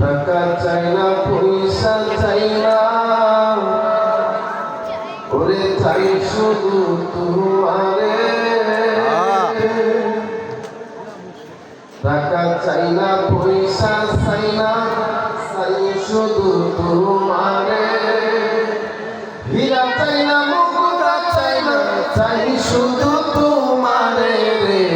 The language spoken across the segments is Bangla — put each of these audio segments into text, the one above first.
টাকা চাই না, পয়সা চাই না। ওরে চাই শুধু তোমারে। টাকা চাই না চাই না, চাই শুধু তোমারে। হীরা চাই না মুকুতা চাই না, চাই শুধু তোমারে রে।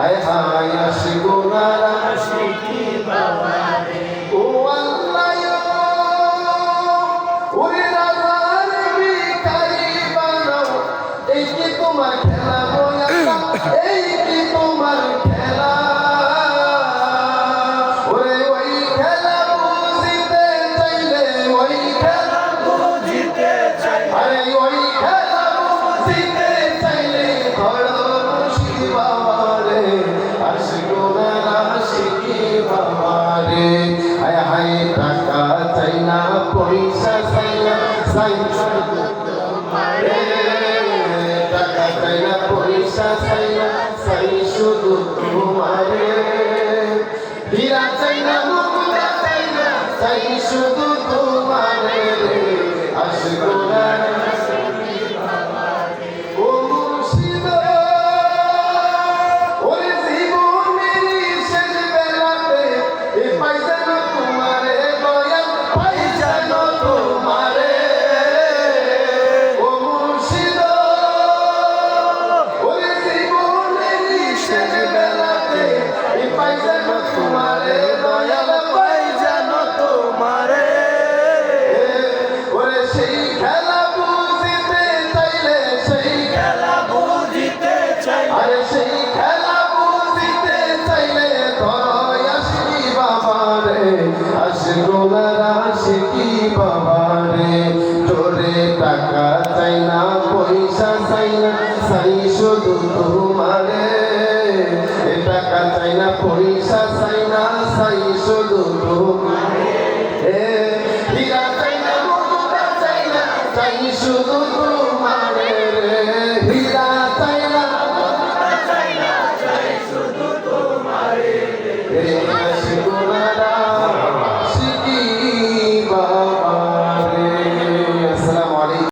হায় হায় আসিব আশিকি না আশিকি বাবা রে হায় টাকা চাই না পয়সা চাই না চাই তোমারে টাকা চাই না পয়সা চাই না চাই শুধু তোমারে হীরা চাই না মুকুতা চাই না চাই শুধু চাইলে ধরো আসি বাবা রে আসগো না রাশি বাবা রে তোরে টাকা চাই না, পয়সা চাই না, চাই শুধু টাকা চাই না, পয়সা চাই না, চাই শুধু